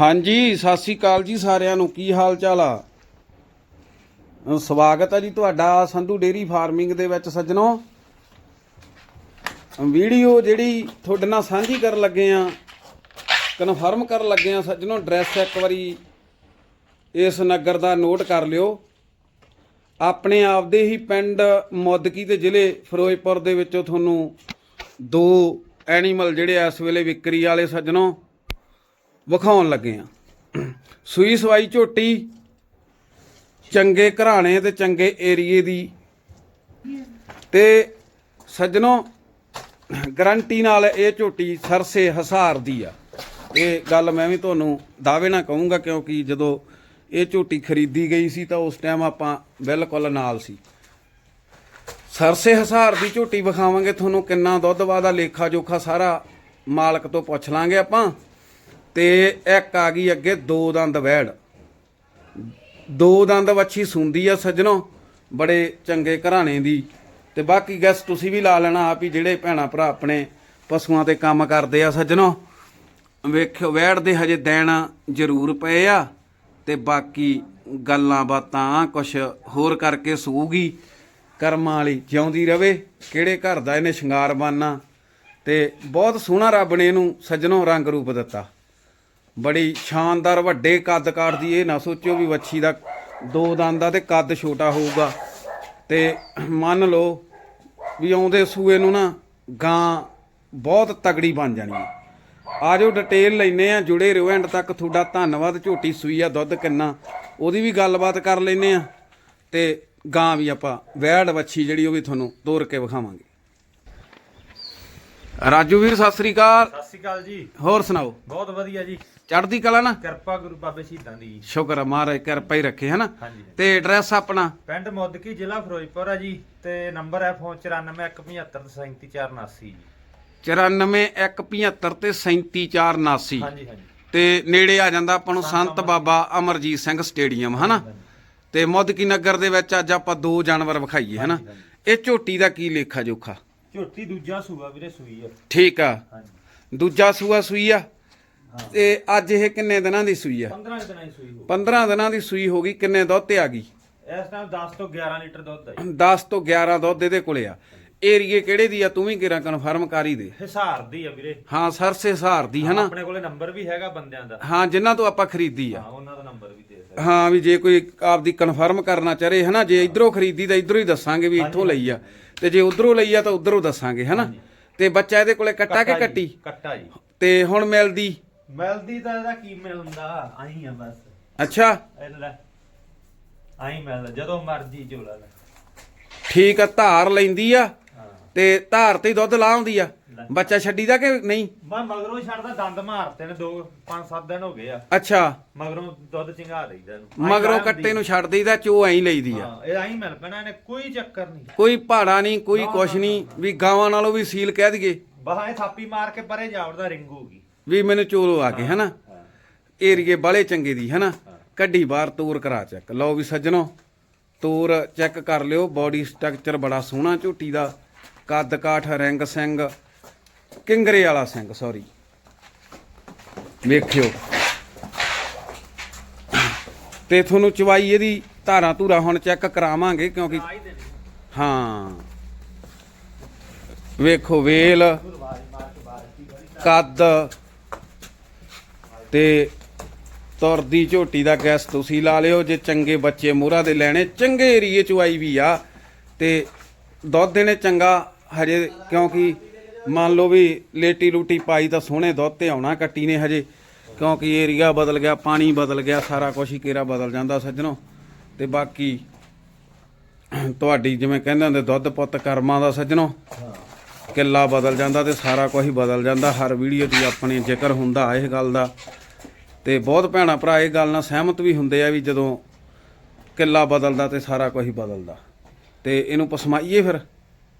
ਹਾਂਜੀ, ਸਤਿ ਸ੍ਰੀ ਅਕਾਲ ਜੀ ਸਾਰਿਆਂ ਨੂੰ। ਕੀ ਹਾਲ ਚਾਲ ਆ ਸਵਾਗਤ ਹੈ ਜੀ ਤੁਹਾਡਾ ਸੰਧੂ ਡੇਰੀ ਫਾਰਮਿੰਗ ਦੇ ਵਿੱਚ ਸੱਜਣੋ। ਵੀਡੀਓ ਜਿਹੜੀ ਤੁਹਾਡੇ ਨਾਲ ਸਾਂਝੀ ਕਰਨ ਲੱਗੇ ਆ, ਕਨਫਰਮ ਕਰਨ ਲੱਗੇ ਆ ਸੱਜਣੋ, ਐਡਰੈਸ ਇੱਕ ਵਾਰੀ ਇਸ ਨਗਰ ਦਾ ਨੋਟ ਕਰ ਲਿਓ। ਆਪਣੇ ਆਪਦੇ ਹੀ ਪਿੰਡ ਮੁੱਦਕੀ ਤੇ ਜ਼ਿਲ੍ਹੇ ਫਿਰੋਜ਼ਪੁਰ ਦੇ ਵਿੱਚੋਂ ਤੁਹਾਨੂੰ ਦੋ ਐਨੀਮਲ ਜਿਹੜੇ ਇਸ ਵੇਲੇ ਵਿਕਰੀ ਵਾਲੇ ਸੱਜਣੋ। ਵਿਖਾਉਣ ਲੱਗੇ ਆ। ਸੂਈ ਸਵਾਈ ਝੋਟੀ, ਚੰਗੇ ਘਰਾਣੇ ਤੇ ਚੰਗੇ ਏਰੀਏ ਦੀ। ਤੇ ਸੱਜਣੋ, ਗਰੰਟੀ ਨਾਲ ਇਹ ਝੋਟੀ ਸਰਸੇ ਹਸਾਰ ਦੀ ਆ। ਇਹ ਗੱਲ ਮੈਂ ਵੀ ਤੁਹਾਨੂੰ ਦਾਅਵੇ ਨਾਲ ਕਹੂੰਗਾ, ਕਿਉਂਕਿ ਜਦੋਂ ਇਹ ਝੋਟੀ ਖਰੀਦੀ ਗਈ ਸੀ ਤਾਂ ਉਸ ਟਾਈਮ ਆਪਾਂ ਬਿਲਕੁਲ ਨਾਲ ਸੀ। ਸਰਸੇ ਹਸਾਰ ਦੀ ਝੋਟੀ ਵਿਖਾਵਾਂਗੇ, ਤੁਹਾਨੂੰ ਕਿੰਨਾ ਦੁੱਧ ਵਾਦਾ ਲੇਖਾ ਜੋਖਾ ਸਾਰਾ ਮਾਲਕ ਤੋਂ ਪੁੱਛ ਲਾਂਗੇ ਆਪਾਂ। ਤੇ ਇੱਕ ਆ ਗਈ ਅੱਗੇ, ਦੋ ਦੰਦ ਵੈੜ ਦੋ ਦੰਦ ਵੱਛੀ ਸੁੰਦੀ ਆ ਸੱਜਣੋ, ਬੜੇ ਚੰਗੇ ਘਰਾਣੇ ਦੀ। ਤੇ ਬਾਕੀ ਗੈਸ ਤੁਸੀਂ ਵੀ ਲਾ ਲੈਣਾ ਆਪ ਹੀ, ਜਿਹੜੇ ਭੈਣਾ ਭਰਾ ਆਪਣੇ ਪਸ਼ੂਆਂ ਤੇ ਕੰਮ ਕਰਦੇ ਆ ਸੱਜਣੋ। ਵੇਖਿਓ ਵੈੜ ਦੇ ਹਜੇ ਦੇਣ ਜ਼ਰੂਰ ਪਏ ਆ। ਤੇ ਬਾਕੀ ਗੱਲਾਂ ਬਾਤਾਂ ਕੁਛ ਹੋਰ ਕਰਕੇ ਸੂਗੀ। ਕਰਮਾਂ ਵਾਲੀ ਜਿਉਂਦੀ ਰਵੇ, ਕਿਹੜੇ ਘਰ ਦਾ ਇਹਨੇ ਸ਼ਿੰਗਾਰ ਬਾਨਾ। ਤੇ ਬਹੁਤ ਸੋਹਣਾ ਰੱਬ ਨੇ ਇਹਨੂੰ ਸੱਜਣੋ ਰੰਗ ਰੂਪ ਦਿੱਤਾ। ਬੜੀ ਸ਼ਾਨਦਾਰ ਵੱਡੇ ਕੱਦ ਕਾਠ ਦੀ ਇਹ ਨਾ ਸੋਚਿਓ ਵੀ ਵੱਛੀ ਦਾ ਦੋ ਦੰਦ ਦਾ ਤੇ ਕੱਦ ਛੋਟਾ ਹੋਊਗਾ। ਤੇ ਮੰਨ ਲਓ ਵੀ ਆਉਂਦੇ ਸੂਏ ਨੂੰ ਨਾ ਗਾਂ ਬਹੁਤ ਤਗੜੀ ਬਣ ਜਾਣੀ ਹੈ ਆਜੋ ਡਿਟੇਲ ਲੈਨੇ ਆ ਜੁੜੇ ਰਹੋ ਐਂਡ ਤੱਕ ਤੁਹਾਡਾ ਧੰਨਵਾਦ ਝੋਟੀ ਸੂਈ ਆ ਦੁੱਧ ਕਿੰਨਾ ਉਹਦੀ ਵੀ ਗੱਲਬਾਤ ਕਰ ਲੈਨੇ ਆ। ਤੇ ਗਾਂ ਵੀ ਆਪਾਂ ਵੈੜ ਵੱਛੀ ਜਿਹੜੀ ਉਹ ਵੀ ਤੁਹਾਨੂੰ ਤੋਰ ਕੇ ਵਿਖਾਵਾਂਗੇ। ਰਾਜੂ ਵੀਰ ਸਤਿ ਸ੍ਰੀ ਅਕਾਲ। ਸਤਿ ਸ਼੍ਰੀ ਅਕਾਲ ਜੀ। ਹੋਰ ਸੁਣਾਓ? ਬਹੁਤ ਵਧੀਆ ਜੀ। ਚੜ੍ਹਦੀ ਕਲਾ ਨਾ। ਕਿਰਪਾ ਗੁਰੂ ਬਾਬੇ ਸ਼ਹੀਦਾਂ ਦੀ। ਜੀ। ਸ਼ੁਕਰ ਆ ਮਹਾਰਾਜ ਕਿਰਪਾ ਹੀ ਰੱਖੇ ਹਨਾ? ਹਾਂਜੀ। ਤੇ ਐਡਰੈਸ ਆਪਣਾ? ਪਿੰਡ ਮੁੱਦਕੀ ਜ਼ਿਲ੍ਹਾ ਫਿਰੋਜ਼ਪੁਰ ਆ ਜੀ ਤੇ ਨੰਬਰ ਹੈ ਫੋਨ 9417573479 ਜੀ। 9415 ਤੇ 37479 ਹਾਂਜੀ ਹਾਂਜੀ। ਤੇ ਨੇੜੇ ਆ ਜਾਂਦਾ ਆਪਾਂ ਨੂੰ ਸੰਤ ਬਾਬਾ ਅਮਰਜੀਤ ਸਿੰਘ ਸਟੇਡੀਅਮ ਹਨਾ? ਤੇ ਮੁੱਦਕੀ ਨਗਰ ਦੇ ਵਿੱਚ ਅੱਜ ਆਪਾਂ ਦੋ ਜਾਨਵਰ ਵਿਖਾਈਏ ਹਨਾ? ਇਹ ਝੋਟੀ ਦਾ ਕੀ ਲੇਖਾ ਜੋਖਾ? ਝੋਟੀ ਦੂਜਾ ਸੂਆ ਵੀਰੇ ਸੂਈ ਆ। ਠੀਕ ਆ। ਹਾਂਜੀ। ਦੂਜਾ ਸੂਆ ਸੂਈ ਆ? ਤੇ ਅੱਜ ਇਹ ਕਿੰਨੇ ਦਿਨਾਂ ਦੀ ਸੂਈ ਆ? 15 ਦਿਨਾਂ ਦੀ ਸੂਈ ਹੋ 15 ਦਿਨਾਂ ਦੀ ਸੂਈ ਹੋ ਗਈ ਕਿੰਨੇ ਦੁੱਧ ਤੇ ਆ ਗਈ? ਇਸ ਟਾਈਮ 10 ਤੋਂ 11 ਲੀਟਰ ਦੁੱਧ ਜੀ। 10 ਤੋਂ 11 ਦੁੱਧ ਇਹਦੇ ਕੋਲੇ ਆ। ਏਰੀਏ ਕਿਹੜੇ ਦੀ ਆ? ਤੂੰ ਵੀ ਕਿਰਾ ਕਨਫਰਮ ਕਰ ਦੇ। ਹਿਸਾਰ ਦੀ ਆ ਵੀਰੇ। ਹਾਂ ਸਰਸੇ ਸਹਾਰ ਦੀ ਹਨਾ? ਆਪਣੇ ਕੋਲੇ ਨੰਬਰ ਵੀ ਹੈਗਾ ਬੰਦਿਆਂ ਦਾ। ਹਾਂ ਜਿਨ੍ਹਾਂ ਤੋਂ ਆਪਾਂ ਖਰੀਦੀ ਆ। ਹਾਂ ਉਹਨਾਂ ਦਾ ਨੰਬਰ ਵੀ ਦੇ ਸਕਦੇ ਹਾਂ ਵੀ ਜੇ ਕੋਈ ਆਪਦੀ ਕਨਫਰਮ ਕਰਨਾ ਚਾਹੇ ਹਨਾ? ਜੇ ਇਧਰੋਂ ਖਰੀਦੀ ਤਾਂ ਇਧਰੋਂ ਹੀ ਦੱਸਾਂਗੇ ਵੀ ਇੱਥੋਂ ਲਈ ਆ। ਤੇ ਜੇ ਉਧਰੋਂ ਲਈ ਆ ਤਾਂ ਉਧਰੋਂ ਦੱਸਾਂਗੇ ਹਨਾ? ਤੇ ਬੱਚਾ ਇਹਦੇ ਕੋਲੇ ਕੱਟਾ ਕੇ ਕੱਟੀ? ਕੱਟਾ ਜੀ। ਤੇ ਹੁਣ ਮਿਲਦੀ? ਮਿਲਦੀ ਤਾਂ ਇਹਦਾ ਕੀ ਮਿਲਦਾ? ਆਈ ਆ ਬਸ। ਅੱਛਾ। ਇਹ ਲੈ ਆਈ ਮਿਲਦਾ ਜਦੋਂ ਮਰਜ਼ੀ ਚੋਲਾ ਲੈ। ਠੀਕ ਆ ਧਾਰ ਲੈਂਦੀ ਆ ਹਾਂ। ਤੇ ਧਾਰ ਤੇ ਹੀ ਦੁੱਧ ਲਾਉਂਦੀ ਆ। ਬੱਚਾ ਛੱਡੀਦਾ ਕਿ ਨਹੀਂ? ਮੈਂ ਮਗਰੋਂ ਛੱਡਦਾ ਦੰਦ ਮਾਰਤੇ ਨੇ 2 5-7 ਦਿਨ ਹੋ ਗਏ ਆ। ਅੱਛਾ। ਮਗਰੋਂ ਦੁੱਧ ਚਿੰਗਾ ਦਈਦਾ ਇਹਨੂੰ। ਮਗਰੋਂ ਕੱਟੇ ਹੁੰਦੀ। ਨੂੰ ਛੱਡ ਦੇਈਦਾ ਚੋ ਐਂ ਲਈਦੀ ਆ। ਹਾਂ ਇਹ ਆਈ ਮਿਲ ਪੈਣਾ ਇਹਨੇ ਕੋਈ ਚੱਕਰ ਨਹੀਂ। ਕੋਈ ਪਹਾੜਾ ਨਹੀਂ ਕੋਈ ਕੁਛ ਨਹੀਂ ਵੀ ਗਾਵਾਂ ਨਾਲੋਂ ਵੀ ਸੀਲ ਕਹਿ ਦਈਏ। ਬਾਹਾਂ ਇਹ ਥਾਪੀ ਮਾਰ ਕੇ ਪਰੇ ਜਾਵੜਦਾ ਰਿੰਗ ਹੋਗੀ ਵੀ ਮੈਨੂੰ ਚੋਲੋ ਆ ਕੇ ਹਨਾ? ਏਰੀਏ ਬਾਲੇ ਚੰਗੇ ਦੀ ਹਨਾ? ਕੱਢੀ ਬਾਹਰ ਤੋਰ ਕਰਾ ਚੈੱਕ। ਲਓ ਵੀ ਸੱਜਣੋ ਤੋਰ ਚੈੱਕ ਕਰ ਲਿਓ। ਬਾਡੀ ਸਟਰਕਚਰ ਬੜਾ ਸੋਹਣਾ ਝੋਟੀ ਦਾ। ਕੱਦ ਕਾਠ ਰਿੰਗ ਸਿੰਘ ਕਿੰਗਰੇ ਵਾਲਾ ਸਿੰਘ ਸੌਰੀ ਵੇਖਿਓ। ਤੇ ਤੁਹਾਨੂੰ ਚਵਾਈ ਇਹਦੀ ਧਾਰਾਂ ਧੂਰਾ ਹੁਣ ਚੈੱਕ ਕਰਾਵਾਂਗੇ ਕਿਉਂਕਿ ਹਾਂ ਵੇਖੋ ਵੇਲ ਕੱਦ ਤੇ ਤੁਰਦੀ ਝੋਟੀ ਦਾ ਗੈਸ ਤੁਸੀਂ ਲਾ ਲਿਓ, ਜੇ ਚੰਗੇ ਬੱਚੇ ਮੋਹਰਾ ਦੇ ਲੈਣੇ, ਚੰਗੇ ਏਰੀਏ ਚ ਆਈ ਵੀ ਆ, ਤੇ ਦੁੱਧ ਦੇਣੇ ਚੰਗਾ, ਹਜੇ ਕਿਉਂਕਿ ਮੰਨ ਲਓ ਵੀ ਲੇਟੀ ਲੂਟੀ ਪਾਈ ਤਾਂ ਸੋਹਣੇ ਦੁੱਧ ਤੇ ਆਉਣਾ ਕੱਟੀ ਨੇ ਹਜੇ, ਕਿਉਂਕਿ ਏਰੀਆ ਬਦਲ ਗਿਆ, ਪਾਣੀ ਬਦਲ ਗਿਆ, ਸਾਰਾ ਕੁਝ ਹੀ ਕੇਰਾ ਬਦਲ ਜਾਂਦਾ ਸੱਜਣੋ। ਤੇ ਬਾਕੀ ਤੁਹਾਡੀ ਜਿਵੇਂ ਕਹਿੰਦੇ ਹੁੰਦੇ, ਦੁੱਧ ਪੁੱਤ ਕਰਮਾਂ ਦਾ ਸੱਜਣੋ। ਕਿੱਲਾ ਬਦਲ ਜਾਂਦਾ ਤੇ ਸਾਰਾ ਕੁਝ ਹੀ ਬਦਲ ਜਾਂਦਾ। ਹਰ ਵੀਡੀਓ 'ਚ ਆਪਣੇ ਜ਼ਿਕਰ ਹੁੰਦਾ ਇਹ ਗੱਲ ਦਾ। ਤੇ ਬਹੁਤ ਭੈਣਾ ਭਰਾ ਇਹ ਗੱਲ ਨਾਲ ਸਹਿਮਤ ਵੀ ਹੁੰਦੇ ਆ ਵੀ ਜਦੋਂ ਕਿੱਲਾ ਬਦਲਦਾ ਤੇ ਸਾਰਾ ਕੁਝ ਹੀ ਬਦਲਦਾ। ਤੇ ਇਹਨੂੰ ਪਸਮਾਈਏ ਫਿਰ।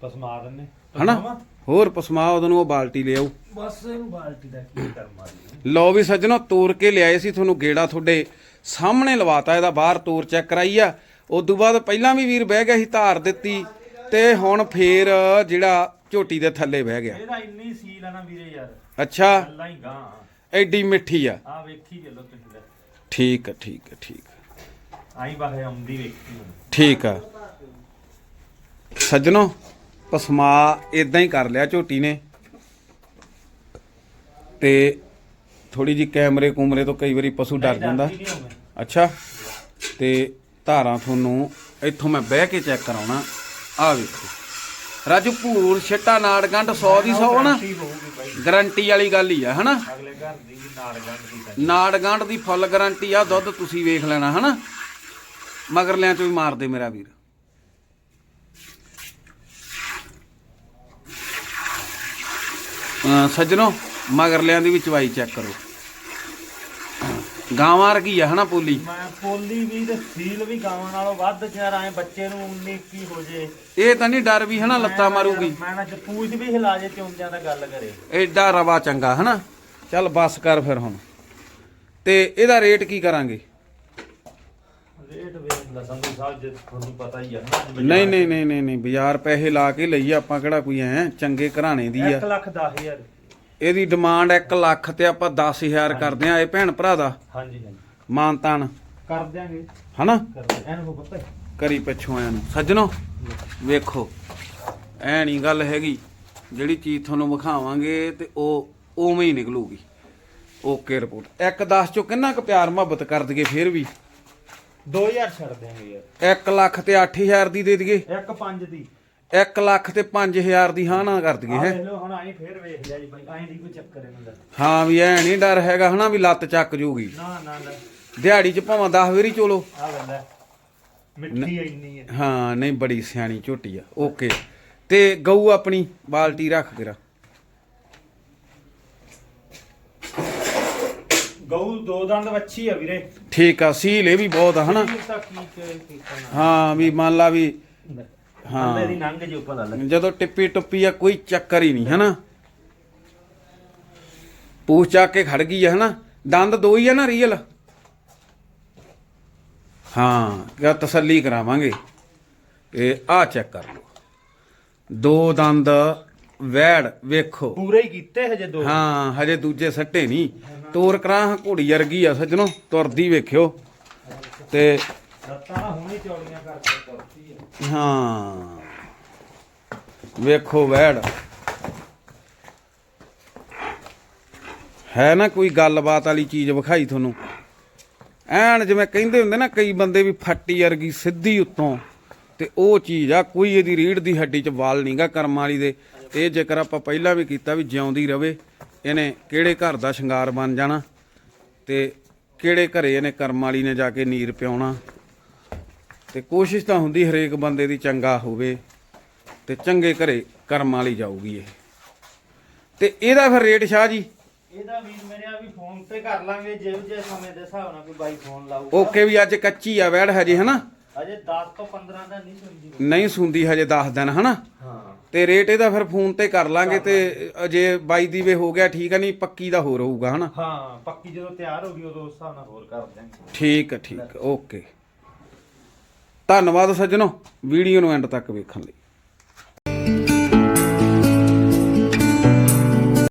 ਪਸਮਾ ਦਿੰਨੇ ਹਨਾ? ਹੋਰ ਪਸਮਾ ਉਹਦੋਂ ਨੂੰ ਉਹ ਬਾਲਟੀ ਲਿਆਓ। ਬਸ ਇਹਨੂੰ ਬਾਲਟੀ ਦਾ ਕੀ ਕਰਮਾ ਲਓ ਵੀ ਸੱਜਣੋ ਤੋਰ ਕੇ ਲਿਆਏ ਸੀ ਤੁਹਾਨੂੰ ਗੇੜਾ ਤੁਹਾਡੇ ਸਾਹਮਣੇ ਲਵਾਤਾ ਇਹਦਾ ਬਾਹਰ ਤੋਰ ਚੈੱਕ ਕਰਾਈ ਆ। ਉਦੋਂ ਬਾਅਦ ਪਹਿਲਾਂ ਵੀ ਵੀਰ ਬਹਿ ਗਿਆ ਸੀ ਧਾਰ ਦਿੱਤੀ ਤੇ ਹੁਣ ਫੇਰ ਜਿਹੜਾ ਝੋਟੀ ਦੇ ਥੱਲੇ ਬਹਿ ਗਿਆ। ਇਹਦਾ ਇੰਨੀ ਸੀਲ ਆ ਨਾ ਵੀਰੇ ਯਾਰ। ਅੱਛਾ। ਗੱਲਾਂ ਹੀ ਗਾਂ ਐਡੀ ਮਿੱਠੀ ਆ। ਆ ਵੇਖੀ ਵੇਲੋ ਤੁਸੀਂ ਲੈ ਠੀਕ ਆ ਠੀਕ ਆ ਠੀਕ ਆ। ਆਈ ਬਾਹੇ ਆਉਂਦੀ ਵੇਖੀ ਹੁਣ। ਠੀਕ ਆ। ਸੱਜਣੋ ਪਸਮਾ ਇਦਾਂ ਹੀ ਕਰ ਲਿਆ ਝੋਟੀ ਨੇ। ਤੇ ਥੋੜੀ ਜੀ ਕੈਮਰੇ ਕੂਮਰੇ ਤੋਂ ਕਈ ਵਾਰੀ ਪਸ਼ੂ ਡਰ ਜਾਂਦਾ। ਨਹੀਂ ਹੋਵੇ ਅੱਛਾ। ਤੇ ਧਾਰਾਂ ਤੁਹਾਨੂੰ ਇੱਥੋਂ ਮੈਂ ਬਹਿ ਕੇ ਚੈੱਕ ਕਰਾਉਣਾ। ਆ ਵੇਖੋ। ਰਾਜੂ ਭੂਰ ਛੱਟਾ ਨਾੜ ਗੰਢ 100 ਦੀ 100 ਨਾ। ਗਾਰੰਟੀ ਵਾਲੀ ਗੱਲ ਹੀ ਆ ਹਨਾ? ਅਗਲੇ ਘਰ ਦੀ ਵੀ ਨਾੜ ਗੰਢ ਦੀ ਸਾਡੀ। ਨਾੜ ਗੰਢ ਦੀ ਫੁੱਲ ਗਾਰੰਟੀ ਆ ਦੁੱਧ ਤੁਸੀਂ ਵੇਖ ਲੈਣਾ ਹਨਾ? ਮਗਰਲਿਆਂ ਚੋਂ ਵੀ ਮਾਰ ਦੇ ਮੇਰਾ ਵੀਰ। ਸੱਜਣੋ ਮਗਰਲਿਆਂ ਦੀ ਵੀ ਚਵਾਈ ਚੈੱਕ ਕਰੋ। ਗਾਵਾਂ ਵਰਗੀ ਆ ਹਨਾ ਪੋਲੀ? ਮੈਂ ਪੋਲੀ ਵੀ ਤੇ ਸੀਲ ਵੀ ਗਾਵਾਂ ਨਾਲੋਂ ਵੱਧ ਚਾਰ ਆਏ ਬੱਚੇ ਨੂੰ 19 ਕੀ ਹੋ ਜੇ। ਇਹ ਤਾਂ ਨਹੀਂ ਡਰ ਵੀ ਹਨਾ ਲੱਤਾਂ ਮਾਰੂਗੀ। ਮੈਂ ਨਾ ਜਪੂਜ ਵੀ ਹਿਲਾ ਜੇ ਚੁੰਦਿਆਂ ਦਾ ਗੱਲ ਕਰੇ। ਐਡਾ ਰਵਾ ਚੰਗਾ ਹਨਾ? ਚੱਲ ਬੱਸ ਕਰ ਫਿਰ ਹੁਣ। ਤੇ ਇਹਦਾ ਰੇਟ ਕੀ ਕਰਾਂਗੇ? ਰੇਟ ਵੇਖ ਲੈ ਸੰਧੂ ਸਾਹਿਬ ਜੇ ਤੁਹਾਨੂੰ ਪਤਾ ਹੀ ਆ ਨਾ ਨਹੀਂ ਨਹੀਂ ਨਹੀਂ ਨਹੀਂ ਨਹੀਂ ਬਾਜ਼ਾਰ ਪੈਸੇ ਲਾ ਕੇ ਲਈ ਆਪਾਂ ਕਿਹੜਾ ਕੋਈ ਐ ਚੰਗੇ ਘਰਾਣੇ ਦੀ ਆ। 1 ਲੱਖ 10000 ਇਹਦੀ ਡਿਮਾਂਡ 1 ਲੱਖ ਤੇ ਆਪਾਂ 10000 ਕਰਦੇ ਆ ਇਹ ਭੈਣ ਭਰਾ ਦਾ। ਹਾਂਜੀ ਹਾਂਜੀ। ਮਾਨਤਾਨ। ਕਰ ਦਿਆਂਗੇ। ਹਨਾ? ਦਿਆਂਗੇ। ਇਹਨੂੰ ਪਤਾ। ਹੈ ਕਰੀ ਪਿੱਛੋਂ ਆਇਆ ਨੂੰ ਸੱਜਣੋ ਵੇਖੋ ਐ ਨਹੀਂ ਗੱਲ ਹੈਗੀ। ਜਿਹੜੀ ਚੀਜ਼ ਤੁਹਾਨੂੰ ਵਿਖਾਵਾਂਗੇ ਤੇ ਉਹ ਉਵੇਂ ਹੀ ਨਿਕਲੂਗੀ। ਓਕੇ ਰਿਪੋਰਟ ਇੱਕ 10 ਚੋਂ ਕਿੰਨਾ ਕੁ ਪਿਆਰ ਮੁਹੱਬਤ ਕਰ ਦਈਏ ਫਿਰ ਵੀ? 2000 ਛੱਡ ਦਿਆਂਗੇ ਯਾਰ। 1 ਲੱਖ ਤੇ 8000 ਦੀ ਦੇ ਦਈਏ। 1 5 ਦੀ। 1 ਲੱਖ ਤੇ 5000 ਦੀ ਹਾਂ ਨਾ ਕਰ ਦਈਏ ਹੈ? ਲਓ ਹੁਣ ਆਈ ਫੇਰ ਵੇਖ ਲਿਆ ਜੀ ਬਾਈ। ਆਈ ਦੀ ਕੋਈ ਚੱਕਰ ਦਾ ਹਾਂ ਵੀ ਐ ਨਹੀਂ ਡਰ ਹੈਗਾ ਹਨਾ ਵੀ ਲੱਤ ਚੱਕ ਜੂਗੀ। ਨਾ ਨਾ ਨਾ। ਦਿਹਾੜੀ ਚ ਭਾਵੇਂ 10 ਵਾਰੀ ਚੋਲੋ। ਆ ਵੇਲਾ ਮਿੱਠੀ ਇੰਨੀ ਹੈ। ਹਾਂ ਨਹੀਂ ਬੜੀ ਸਿਆਣੀ ਝੋਟੀ ਆ। ਓਕੇ। ਤੇ ਗਊ ਆਪਣੀ ਬਾਲਟੀ ਰੱਖ ਕੇ ਰਾ ਗਊ ਦੋ ਦੰਦ ਵੱਛੀ ਆ ਵੀਰੇ। ਠੀਕ ਆ ਸੀਲ ਇਹ ਵੀ ਬਹੁਤ ਆ ਹਨਾ? ਇਹ ਤਾਂ ਕੀ ਹਾਂ ਵੀ ਮੰਨ ਲਾ ਵੀ ਹਾਂ। ਹਾਂ ਦੀ ਨੰਗ ਜੀ ਉੱਪਰ ਲੱਲ ਜਦੋਂ ਟਿੱਪੀ ਟੁੱਪੀ ਆ ਕੋਈ ਚੱਕਰ ਹੀ ਨਹੀਂ ਹਨਾ? ਪੂਛ ਚੱਕ ਕੇ ਖੜ ਗਈ ਆ ਹਨਾ? ਦੰਦ ਦੋ ਹੀ ਆ ਨਾ ਰੀਅਲ। ਹਾਂ ਕਿਆ ਤਸੱਲੀ ਕਰਾਵਾਂਗੇ। ਇਹ ਆ ਚੈੱਕ ਕਰ ਲਓ। ਦੋ ਦੰਦ ਵੈੜ ਵੇਖੋ। ਪੂਰੇ ਹੀ ਕੀਤੇ ਹਜੇ ਦੋ। ਹਾਂ ਹਜੇ ਦੂਜੇ ਸੱਟੇ ਨਹੀਂ। ਤੋਰ ਕਰਾਂ ਘੋੜੀ ਵਰਗੀ ਆ ਸੱਜਣੋ ਤੁਰਦੀ ਵੇਖਿਓ। ਤੇ ਲੱਤਾਂ ਹੁਣੇ ਚੌੜੀਆਂ ਕਰਕੇ ਕਰਤੀ ਹੈ ਹਾਂ ਵੇਖੋ ਵੈੜ। ਹੈ ਨਾ ਕੋਈ ਗੱਲਬਾਤ ਵਾਲੀ ਚੀਜ਼ ਵਿਖਾਈ ਤੁਹਾਨੂੰ? ਐਨ ਜਿਵੇਂ ਕਹਿੰਦੇ ਹੁੰਦੇ ਨਾ, ਕਈ ਬੰਦੇ ਵੀ ਫੱਟੀ ਵਰਗੀ ਸਿੱਧੀ ਉੱਤੋਂ, ਤੇ ਉਹ ਚੀਜ਼ ਆ, ਕੋਈ ਇਹਦੀ ਰੀੜ ਦੀ ਹੱਡੀ 'ਚ ਵਾਲ ਨਹੀਂਗਾ ਕਰਮ ਵਾਲੀ ਦੇ। ਇਹ ਜੇਕਰ ਆਪਾਂ ਪਹਿਲਾਂ ਵੀ ਕੀਤਾ ਵੀ ਜਿਉਂਦੀ ਰਵੇ, ਇਹਨੇ ਕਿਹੜੇ ਘਰ ਦਾ ਸ਼ਿੰਗਾਰ ਬਣ ਜਾਣਾ, ਤੇ ਕਿਹੜੇ ਘਰੇ ਇਹਨੇ ਕਰਮ ਵਾਲੀ ਨੇ ਜਾ ਕੇ ਨੀਰ ਪਿਆਉਣਾ ਤੇ ਕੋਸ਼ਿਸ਼ ਤਾਂ ਹੁੰਦੀ ਹਰੇਕ ਬੰਦੇ ਦੀ ਚੰਗਾ ਹੋਵੇ, ਤੇ ਚੰਗੇ ਘਰੇ ਕਰਮ ਵਾਲੀ ਜਾਊਗੀ ਇਹ। ਤੇ ਇਹਦਾ ਫਿਰ ਰੇਟ ਸ਼ਾਹ ਜੀ ਇਹਦਾ ਵੀ ਮੇਰੇ ਆ ਵੀ ਫੋਨ ਤੇ ਕਰ ਲਾਂਗੇ ਜੇ ਜੇ ਸਮੇਂ ਦੇ ਹਿਸਾਬ ਨਾਲ ਕੋਈ ਬਾਈ ਫੋਨ ਲਾਊਗਾ। ਓਕੇ ਵੀ ਅੱਜ ਕੱਚੀ ਆ ਵੈੜ ਹਜੇ ਹਨਾ? ਅਜੇ 10 ਤੋਂ 15 ਦਾ ਨਹੀਂ ਸੁਣਦੀ ਨਹੀਂ ਸੁੰਦੀ ਹਜੇ 10 ਦਿਨ ਹਨਾ? ਹਾਂ। ਤੇ ਰੇਟ ਇਹਦਾ ਫਿਰ ਫੋਨ ਤੇ ਕਰ ਲਾਂਗੇ ਤੇ ਅਜੇ 22 ਦੀ ਵੇ ਹੋ ਗਿਆ ਠੀਕ ਆ ਨਹੀਂ ਪੱਕੀ ਦਾ ਹੋਰ ਹੋਊਗਾ ਹਨਾ? ਹਾਂ ਪੱਕੀ ਜਦੋਂ ਤਿਆਰ ਹੋ ਗਈ ਉਦੋਂ ਉਸ ਹਿਸਾਬ ਨਾਲ ਹੋਰ ਕਰ ਦਿਆਂਗੇ। ਠੀਕ ਆ ਠੀਕ ਓਕੇ। ਧੰਨਵਾਦ ਸੱਜਣੋ ਵੀਡੀਓ ਨੂੰ ਐਂਡ ਤੱਕ ਵੇਖਣ ਲਈ।